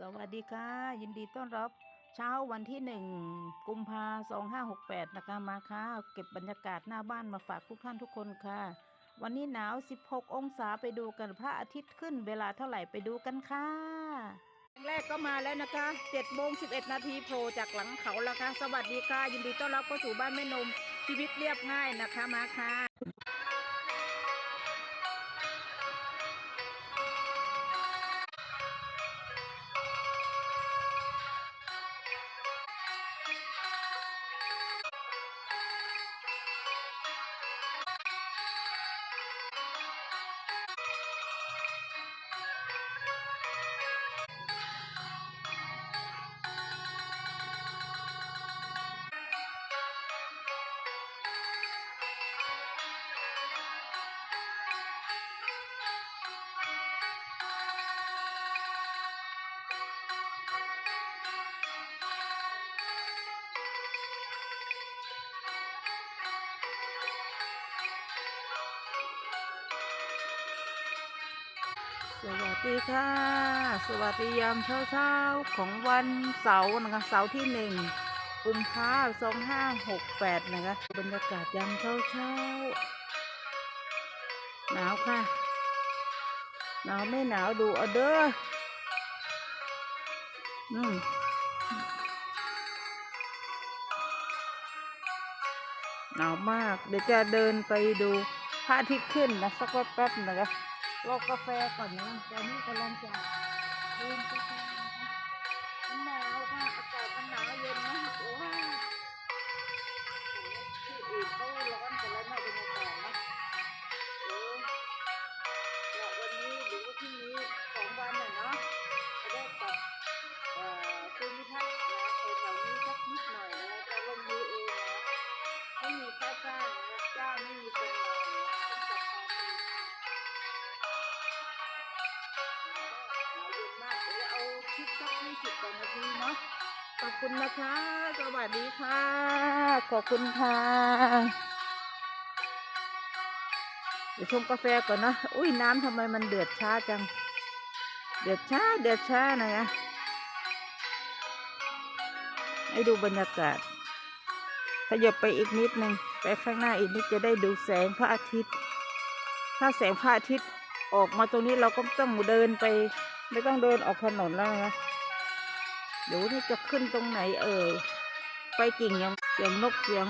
สวัสดีค่ะ ยินดีต้อนรับเช้าวันที่หนึ่งกุมภาสองห้าหกแปดนะคะมาค่ะ เก็บบรรยากาศหน้าบ้านมาฝากทุกท่านทุกคนค่ะ วันนี้หนาว16องศาไปดูกันพระอาทิตย์ขึ้นเวลาเท่าไหร่ไปดูกันค่ะแรกก็มาแล้วนะคะ7โมง11นาทีโผล่จากหลังเขาแล้วค่ะ สวัสดีค่ะ ยินดีต้อนรับเข้าสู่บ้านแม่นมชีวิตเรียบง่ายนะคะมาค่ะ สวัสดีค่ะ สวัสดียามเช้าเช้าๆของวันเสาร์นะคะ เสาร์ที่หนึ่งกุมภาสองห้าหกแปดนะคะ บรรยากาศยามเช้าเช้าๆหนาวค่ะ หนาวไม่หนาวดูเอาเด้ออืมหนาวมาก เดี๋ยวจะเดินไปดูพระอาทิตย์ขึ้นนะ สักแป๊บๆนะคะ รอกาแฟก่อนนะตอนนี้กำลังจะเดินกาแฟ เอาคลิปสักยี่สิบกว่านาทีเนาะขอบคุณนะคะ สวัสดีค่ะ ขอบคุณค่ะเดี๋ยวชงกาแฟก่อนนะอุ้ยน้ำทำไมมันเดือดช้าจัง เดือดช้า เดือดช้าหน่อยนะให้ดูบรรยากาศขยับไปอีกนิดนึงไปข้างหน้าอีกนิดจะได้ดูแสงพระอาทิตย์ ถ้าแสงพระอาทิตย์ออกมาตรงนี้เราก็ต้องเดินไป ไม่ต้องเดินออกถนนแล้วนะ เดี๋ยวนี่จะขึ้นตรงไหนเอ่ย ไปกิ่งยังเสียงนกเสียง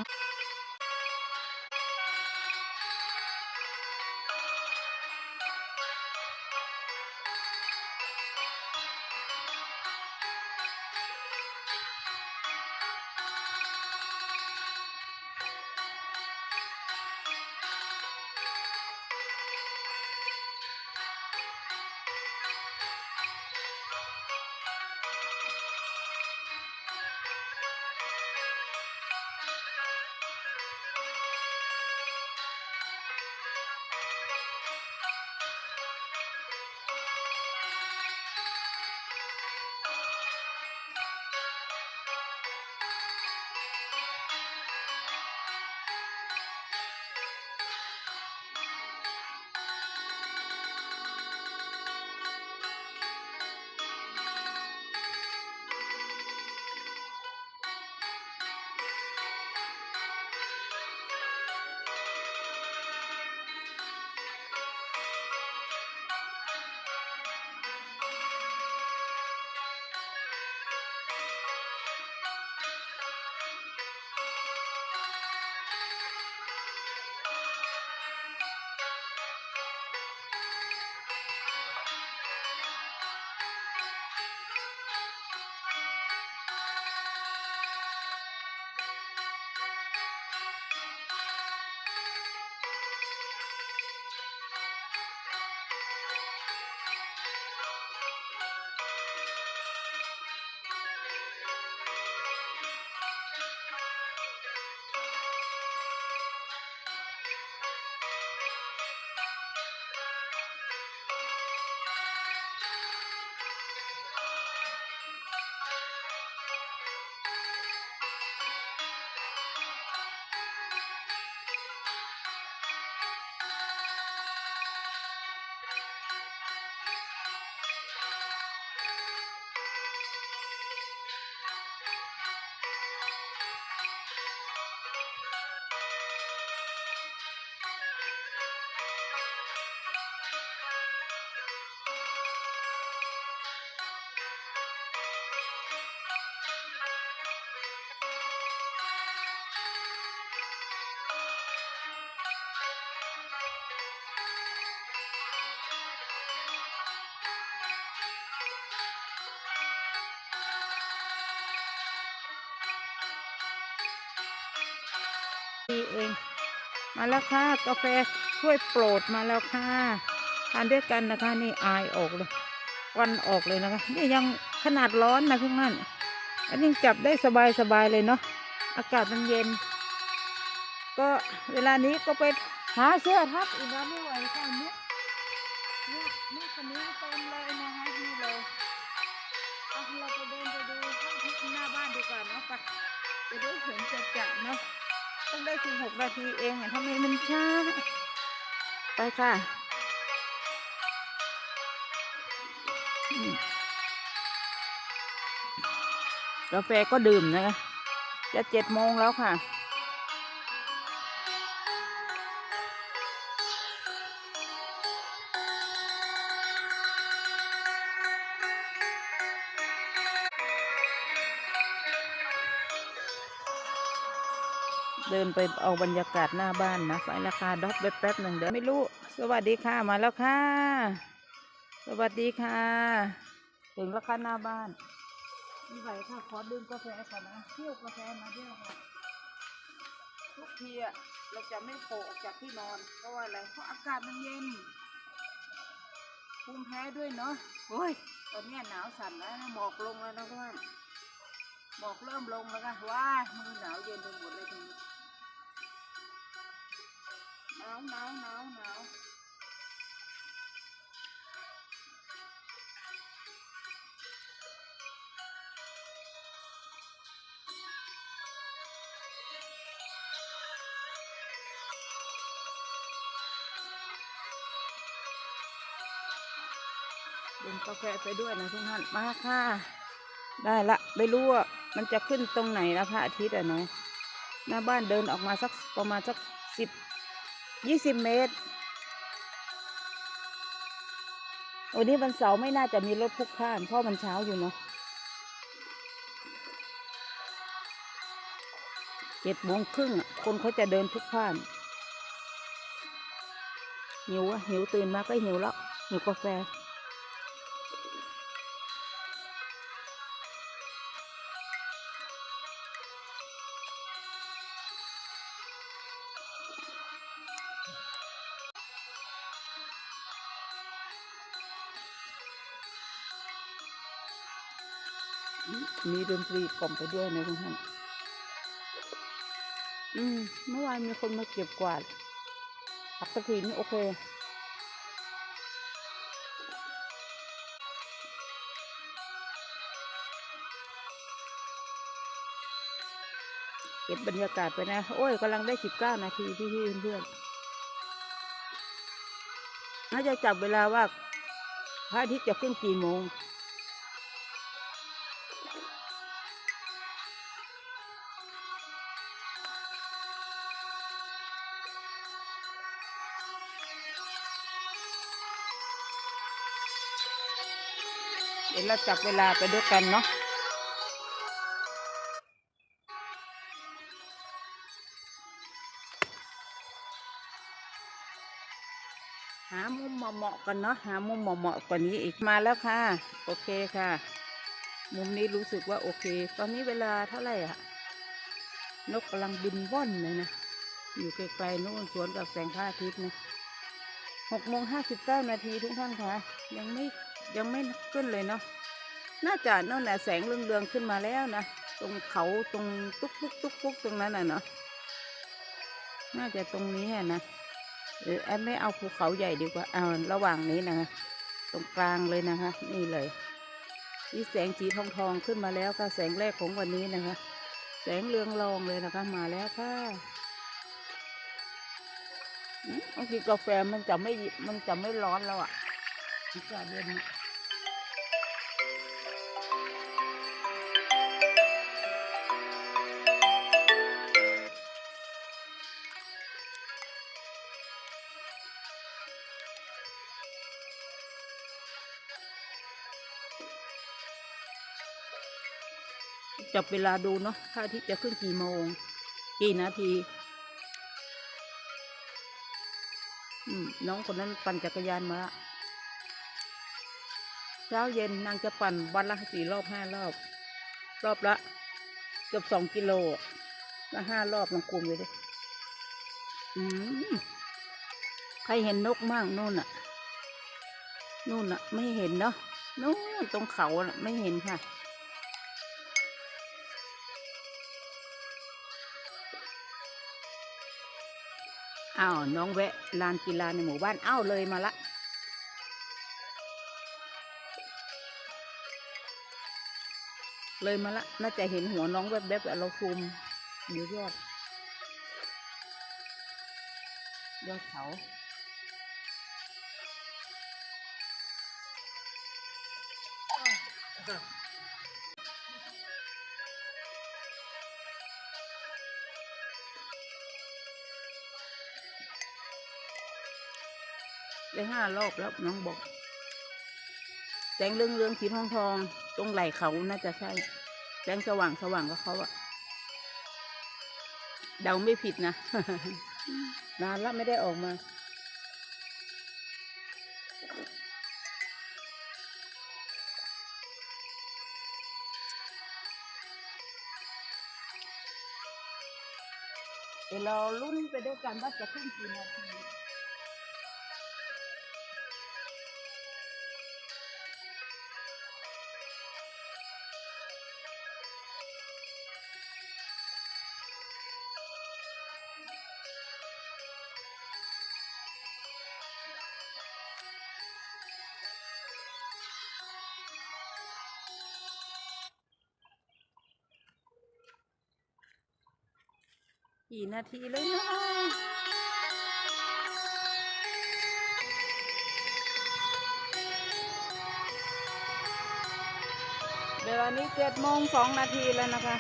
ีเอง มาแล้วค่ะกาแฟถ้วยโปรดมาแล้วค่ะทานด้วยกันนะคะ นี่อายออกเลยวันออกเลยนะคะนี่ยังขนาดร้อนนะทุกท่านอันนี้จับได้สบายสบายๆเลยเนาะอากาศมันเย็น ก็เวลานี้ก็ไปหาเสื้อทับอีกแล้วไม่ไหวค่ะเนี่ยเนี่ยเนี่ยคนนี้เต็มเลยนะคะนี่เลยเอาเราไปเดินไปดูข้างที่หน้าบ้านดีกว่าเนาะไปจะได้เห็นจะจะเนาะ ต้องได้สิบหกนาทีเองอะทำไมมันช้า ไปค่ะกาแฟก็ดื่มนะคะจะเจ็ดโมงแล้วค่ะ ไปเอาบรรยากาศหน้าบ้านนะไปราคาดอกแป๊บๆหนึ่งเดี๋ยวไม่รู้ สวัสดีค่ะมาแล้วค่ะ สวัสดีค่ะ ถึงราคาหน้าบ้านมีไหวค่ะขอดื่มกาแฟก่อนนะเที่ยวกาแฟมาเที่ยวค่ะทุกทีอะเราจะไม่โผล่ออกจากที่นอนเพราะว่าอะไรเพราะอากาศมันเย็นภูมิแพ้ด้วยเนาะโอ้ยตอนนี้หนาวสั่นแล้วนะหมอกลงแล้วนะเพื่อนหมอกเริ่มลงแล้วค่ะว้ามือหนาวเย็นไปหมดเลยทีนี้ หนาวหนาวหนาวหนาวดื่มกาแฟไปด้วยนะทุกท่านมาค่ะ ได้ละไม่รู้ว่ามันจะขึ้นตรงไหนนะพระอาทิตย์อะเนาะหน้าบ้านเดินออกมาสักประมาณสักสิบ ยี่สิบเมตร วันนี้วันเสาร์ไม่น่าจะมีรถพลุกพล่าน เพราะมันเช้าอยู่เนาะเจ็ดโมงครึ่งคนเขาจะเดินพลุกพล่าน หิวอะหิวตื่นมาก็หิวแล้ว หิวกาแฟ มีดนตรีกล่อมไปด้วยนะทุกท่านอืม เมื่อวานมีคนมาเก็บกวาดปักตะถินโอเค เก็บบรรยากาศไปนะ โอ้ยกำลังได้สิบเก้านาทีพี่พี่ๆเพื่อนๆน่าจะจับเวลาว่าพระอาทิตย์จะขึ้นกี่โมง เดี๋ยวเราจับเวลาไปด้วยกันเนาะหามุมเหมาะๆกันเนาะหามุมเหมาะๆกว่านี้อีกมาแล้วค่ะ โอเคค่ะ มุมนี้รู้สึกว่าโอเค ตอนนี้เวลาเท่าไหร่อะนกกำลังบินว่อนเลยนะอยู่ไกลๆโน่นสวนกับแสงพระอาทิตย์นะหกโมงห้าสิบเก้านาทีทุกท่านค่ะ ยังไม่ ยังไม่ขึ้นเลยเนาะน่าจะนั่นแหละแสงเรืองๆขึ้นมาแล้วนะตรงเขาตรงตุ๊กตุ๊กตุ๊กตุ๊กตรงนั้นน่ะเนาะน่าจะตรงนี้อะนะหรือแอมไม่เอาภูเขาใหญ่ดีกว่าเอาระหว่างนี้นะคะตรงกลางเลยนะคะ นี่เลยนี่แสงสีทองทองๆขึ้นมาแล้วค่ะแสงแรกของวันนี้นะคะ แสงเรืองรองเลยนะคะ มาแล้วค่ะอืมบางทีกาแฟมันจะไม่มันจะไม่ร้อนแล้วอะจะเย็น จับเวลาดูเนาะพระอาทิตย์จะขึ้นกี่โมง กี่นาทีอืมน้องคนนั้นปั่นจักรยานมาเช้าเย็นนางจะปั่นวันละสี่รอบห้ารอบ รอบละเกือบสองกิโลละห้ารอบลองคุมไปดิอืมใครเห็นนกมั่งนู่นน่ะ นู่นน่ะ ไม่เห็นเนาะนู่นตรงเขาน่ะ ไม่เห็นค่ะ อ้าวน้องแวะลานกีฬาในหมู่บ้านอ้าวเลยมาละเลยมาละน่าจะเห็นหัวน้องแวบๆเราซูมอยู่ยอดยอดเขาได้ ห้ารอบแล้วน้องบอกแสงเรื่องเรื่องสีทองทองตรงไหล่เขาน่าจะใช่แสงสว่างสว่างก็เขาอะเดาไม่ผิดนะนานแล้วไม่ได้ออกมาเดี๋ยวเราลุ้นไปด้วยกันว่าจะขึ้นกี่นาที กี่นาทีเลยนะเวลานี้เจ็ดโมงสองนาทีแล้วนะคะ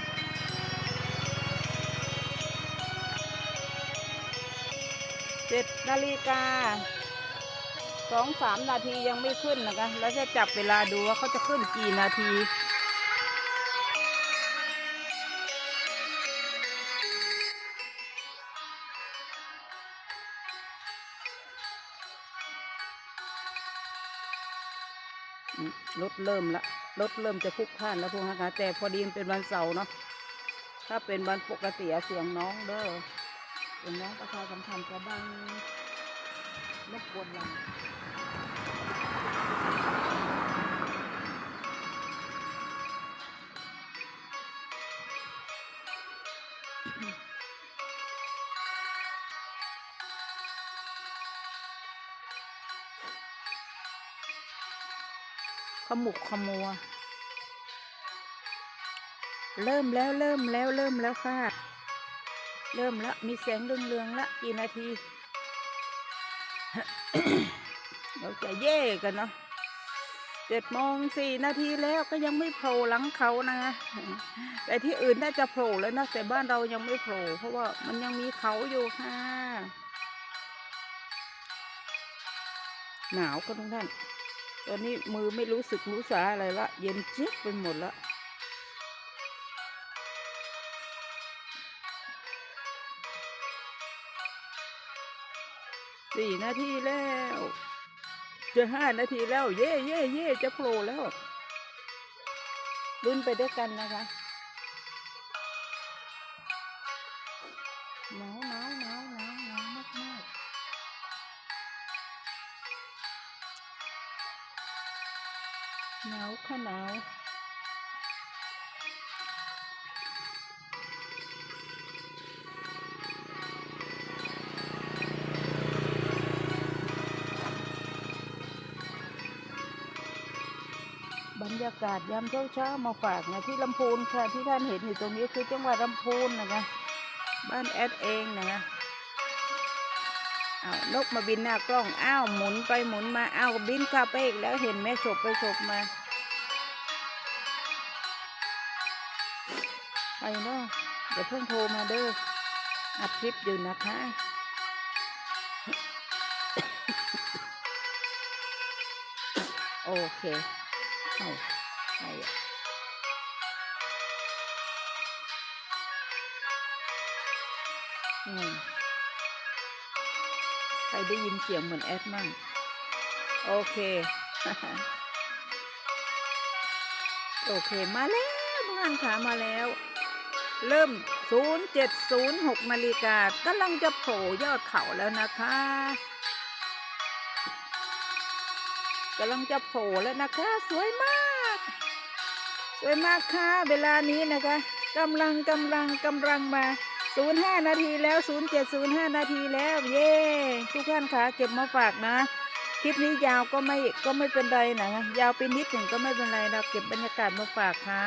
เจ็ดนาฬิกาสองสามนาทียังไม่ขึ้นนะคะ แล้วจะจับเวลาดูว่าเขาจะขึ้นกี่นาที รถเริ่มละรถเริ่มจะพลุกพล่านแล้วพวกนะคะแต่พอดีมันเป็นวันเสาร์เนาะถ้าเป็นวันปกติเสียงน้องเด้อเสียงน้องประชาสัมพันธ์จะบังรบกวนเรา ขมุกขมัว เริ่มแล้วเริ่มแล้วเริ่มแล้วค่ะ เริ่มแล้วมีแสงเรืองๆละกี่นาทีเราจะเย่กันเนาะเจ็ดโมงสี่นาทีแล้วก็ยังไม่โผล่หลังเขานะ แต่ที่อื่นน่าจะโผล่แล้วนะแต่บ้านเรายังไม่โผล่เพราะว่ามันยังมีเขาอยู่ค่ะ หนาวก็ทุกท่าน ตอนนี้มือไม่รู้สึกรู้สาอะไรละ เย็นเจี๊ยบไปหมดละสี่นาทีแล้วจะห้านาทีแล้ว เย่เย่เย่จะโผล่แล้วลุ้นไปด้วยกันนะคะากาศยามเช้าเช้าๆมาฝากนะที่ลำพูนค่ะที่ท่านเห็นอยู่ตรงนี้คือจังหวัดลำพูนนะคะบ้านแอดเองนะคะอ้านกมาบินหน้ากล้องอ้าวหมุนไปหมุนมาอ้าวบินข้าไปอีกแล้วเห็นไหมฉบไปฉบมาไปเนาะเดี๋ยวเพิ่งโทรมาเด้ออัดคลิปอยู่นะคะโอเคเอ้า ใครอะอืมใครได้ยินเสียงเหมือนแอดมั่ง โอเค โอเค มาแล้วทุกท่านขามาแล้ว เริ่ม 0706นาฬิกากำลังจะโผล่ยอดเขาแล้วนะคะกำลังจะโผล่แล้วนะคะ สวยมาก สวยมากค่ะเวลานี้นะคะกำลังกำลังกำลังมา 05 นาทีแล้ว 0705 นาทีแล้ว เย้ทุกท่านคะเก็บมาฝากนะ คลิปนี้ยาวก็ไม่ก็ไม่เป็นไรนะยาวไปนิดหนึ่งก็ไม่เป็นไรเราเก็บบรรยากาศมาฝากค่ะ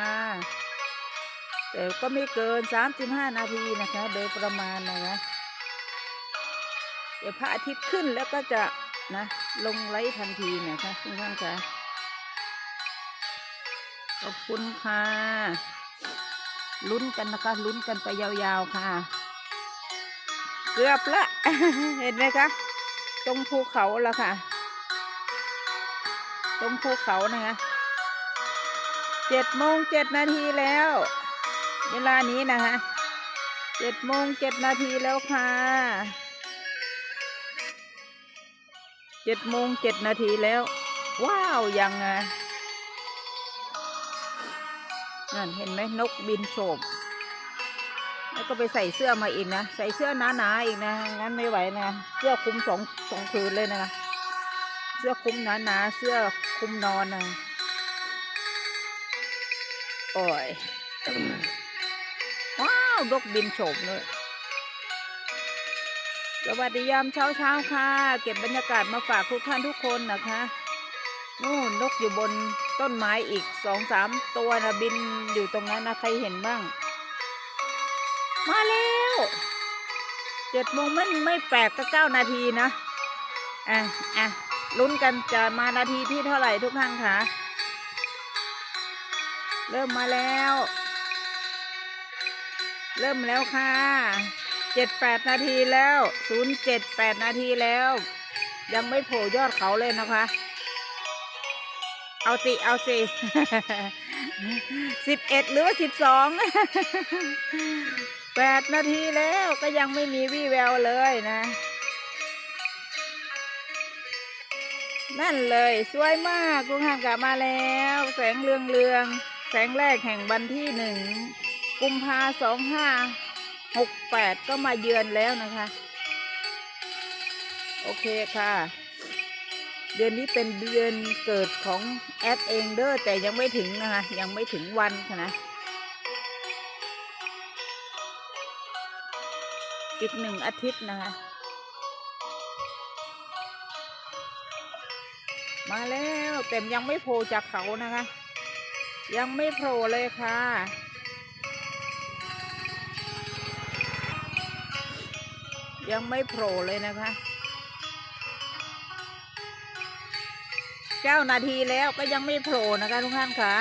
แต่ก็ไม่เกิน 35 นาทีนะคะ โดยประมาณนะคะเดี๋ยวพระอาทิตย์ขึ้นแล้วก็จะนะลงไลฟ์ทันทีนะคะทุกท่านคะ ขอบคุณค่ะ ลุ้นกันนะคะ ลุ้นกันไปยาวๆค่ะ เกือบละ เห็นไหมคะ ตรงภูเขาแล้วค่ะ ตรงภูเขานะคะเจ็ดโมงเจ็ดนาทีแล้ว เวลานี้นะคะเจ็ดโมงเจ็ดนาทีแล้วค่ะเจ็ดโมงเจ็ดนาทีแล้ว ว้าว ยังไง นั่นเห็นไหมนกบินโฉบแล้วก็ไปใส่เสื้อมาอีกนะ ใส่เสื้อหนาๆอีกนะ งั้นไม่ไหวนะ เสื้อคลุมสองสองผืนเลยนะ เสื้อคลุมหนาๆ เสื้อคลุมนอนนะ โอ้ย ว้าวนกบินโฉบเลยสวัสดียามเช้าเช้าค่ะ เก็บบรรยากาศมาฝากทุกท่านทุกคนนะคะ นู่นนกอยู่บน ต้นไม้อีกสองสามตัวนะบินอยู่ตรงนั้นนะใครเห็นบ้าง มาแล้วเจ็ดโมงไม่ไม่แปลกก็เก้านาทีนะอะอะลุ้นกันจะมานาทีที่เท่าไหร่ทุกท่านคะเริ่มมาแล้ว เริ่มแล้วค่ะเจ็ดแปดนาทีแล้วศูนย์เจ็ดแปดนาทีแล้ว ยังไม่โผล่ยอดเขาเลยนะคะ เอาสิเอาสิสิบเอ็ดหรือว่าสิบสองแปดนาทีแล้วก็ยังไม่มีวี่แววเลยนะ นั่นเลยสวยมากลุงห่างกลับมาแล้ว แสงเรืองเรืองแสงแรกแห่งวันที่หนึ่งกุมภาสองห้าหกแปดก็มาเยือนแล้วนะคะ โอเคค่ะ เดือนนี้เป็นเดือนเกิดของแอดเองเด้อแต่ยังไม่ถึงนะคะ ยังไม่ถึงวันค่ะนะอีกหนึ่งอาทิตย์นะคะ มาแล้วแต่ยังไม่โผล่จากเขานะคะ ยังไม่โผล่เลยค่ะยังไม่โผล่เลยนะคะ เก้านาทีแล้วก็ยังไม่โผล่นะคะทุกท่านค่ะ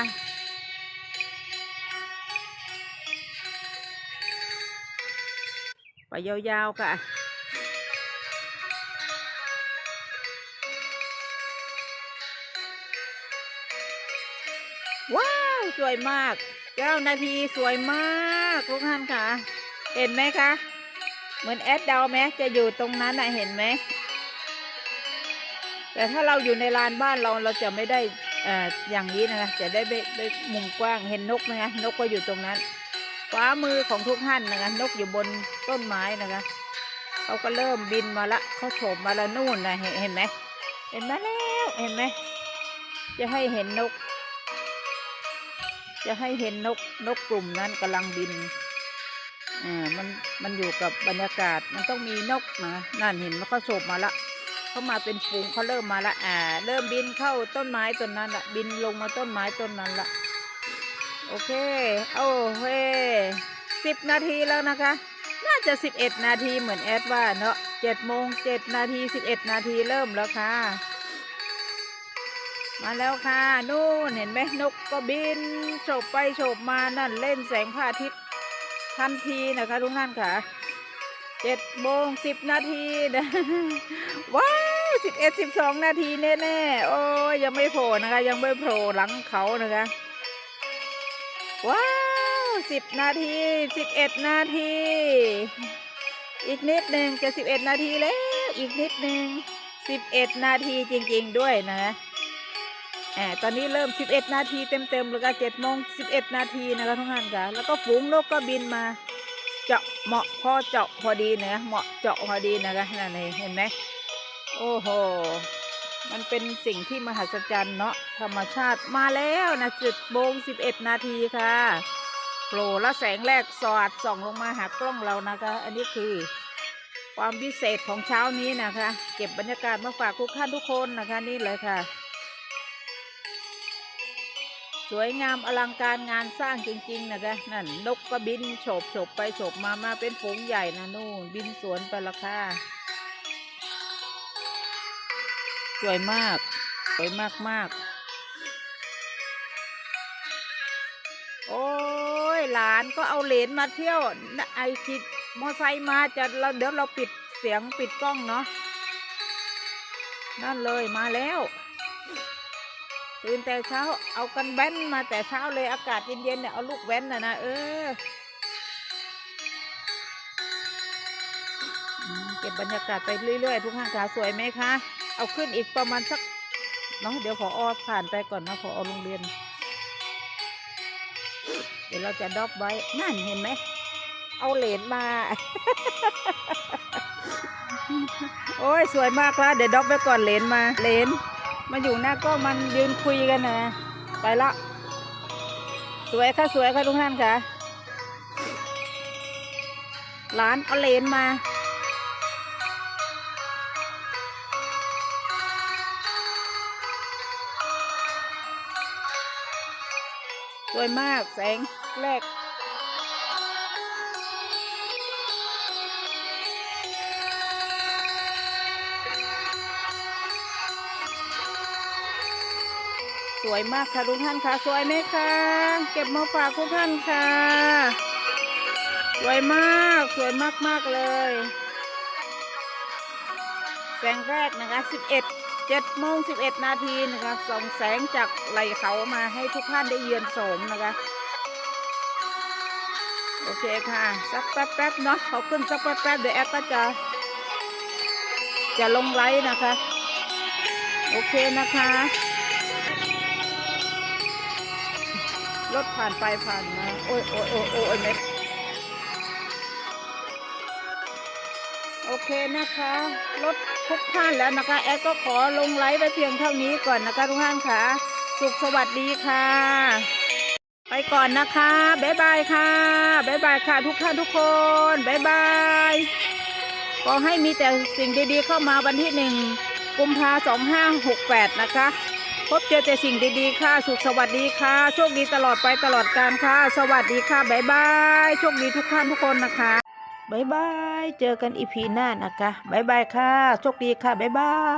ไปยาวๆค่ะว้าวสวยมากเก้านาทีสวยมากทุกท่านค่ะ เห็นไหมคะ เหมือนแอดเดาไหมจะอยู่ตรงนั้นนะเห็นไหม แต่ถ้าเราอยู่ในลานบ้านเราเราจะไม่ได้อ่ออย่างนี้นะคะจะได้ได้ได้มุมกว้างเห็นนกไหมคะนกก็อยู่ตรงนั้นขวามือของทุกท่านนะคะนกอยู่บนต้นไม้นะคะเขาก็เริ่มบินมาละเขาโฉบมาละนู่นนะเห็นไหมเห็นมาแล้วเห็นไหมจะให้เห็นนก จะให้เห็นนกนกกลุ่มนั้นกำลังบินอ่ามันมันอยู่กับบรรยากาศมันต้องมีนกนะนั่นเห็นมันเขาโฉบมาละ เขามาเป็นฝูงเขาเริ่มมาละอ่า เริ่มบินเข้าต้นไม้ต้นนั้นละบินลงมาต้นไม้ต้นนั้นละโอเคโอ้เฮ้สิบนาทีแล้วนะคะ น่าจะสิบเอ็ดนาทีเหมือนแอดว่าเนาะเจ็ดโมงเจ็ดนาทีสิบเอ็ดนาทีเริ่มแล้วค่ะ มาแล้วค่ะนู่นเห็นไหมนกก็บินโฉบไปโฉบมานั่นเล่นแสงพระอาทิตย์ทันทีนะคะทุกท่านค่ะเจ็ดโมงสิบนาทีนะว้า สิบเอ็ดสิบสองนาทีแน่ๆ โอ้ยยังไม่โผล่นะคะ ยังไม่โผล่หลังเขานะคะ ว้าวสิบนาทีสิบเอ็ดนาที อีกนิดหนึ่งจะสิบเอ็ดนาทีแล้ว อีกนิดหนึ่งสิบเอ็ดนาทีจริงๆด้วยนะแอบตอนนี้เริ่ม 11 นาทีเต็มๆเลยค่ะ7โมง11 นาทีนะคะทุกท่านค่ะ แล้วก็ฝูงนกก็บินมาเจาะเหมาะพอเจาะพอดีนะเหมาะเจาะพอดีนะคะนั่นเองเห็นไหม โอ้โห มันเป็นสิ่งที่มหัศจรรย์เนาะธรรมชาติมาแล้วนะจุดโมง11นาทีค่ะโผล่แล้วแสงแรกสอดส่องลงมาหากล้องเรานะคะ อันนี้คือความพิเศษของเช้านี้นะคะ เก็บบรรยากาศมาฝากทุกท่านทุกคนนะคะนี่เลยค่ะ สวยงามอลังการงานสร้างจริง ๆ นะคะนั่นนกก็บินโฉบโฉบไปโฉบมามาเป็นฝูงใหญ่นะนู่นบินสวนไปละค่ะ สวยมาก สวยมากมากโอ้ยหลานก็เอาเหรนมาเที่ยวไอคิดมอไซค์มาจะเราเดี๋ยวเราปิดเสียงปิดกล้องเนาะนั่นเลยมาแล้วตื่นแต่เช้าเอากันแว้นมาแต่เช้าเลยอากาศเย็นๆเนี่ยเอาลูกแว้นนะนะเออเก็บบรรยากาศไปเรื่อยๆ ทุกท่านขาสวยไหมคะ เอาขึ้นอีกประมาณสักเนาะเดี๋ยวพออผ่านไปก่อนนะพอโรงเรียน เดี๋ยวเราจะดรอปไว้นั่นเห็นไหมเอาเหรนมา โอ้ยสวยมากละเดี๋ยวดรอปไว้ก่อนเหรนมาเหรนมาอยู่หน้ากล้องมันยืนคุยกันนะไปละสวยค่ะสวยค่ะทุกท่านค่ะหลานเอาเหรนมา สวยมากแสงแรกสวยมากค่ะทุกท่านค่ะสวยไหมคะเก็บมาฝากทุกท่านค่ะ สวยมากสวยมากมากเลย แสงแรกนะคะ11 7โมง11 นาทีนะคะส่องแสงจากไหลเขามาให้ทุกท่านได้เยือนโสมนะคะ โอเคค่ะ สักแป๊บๆเนาะเขาขึ้นสักแป๊บๆเดี๋ยวแอปก็จะ จะลงไลฟ์นะคะ โอเคนะคะ รถผ่านไปผ่านมา โอ้ยโอ้ยโอ้ยโอ้ยเม็ดโอเคนะคะ รถ ทุกท่านแล้วนะคะ แอดก็ขอลงไลฟ์ไปเพียงเท่านี้ก่อนนะคะทุกท่านค่ะ สุขสวัสดีค่ะ ไปก่อนนะคะ บ๊ายบายค่ะ บ๊ายบายค่ะ ทุกท่านทุกคน บ๊ายบายขอให้มีแต่สิ่งดีๆเข้ามาวันที่หนึ่งกุมภาสองห้าหกแปดนะคะ พบเจอแต่สิ่งดีๆค่ะ สุขสวัสดีค่ะ โชคดีตลอดไปตลอดกาลค่ะ สวัสดีค่ะ บ๊ายบาย โชคดีทุกท่านทุกคนนะคะ บายบาย เจอกันอีพีหน้านะคะบายบายค่ะ โชคดีค่ะบายบาย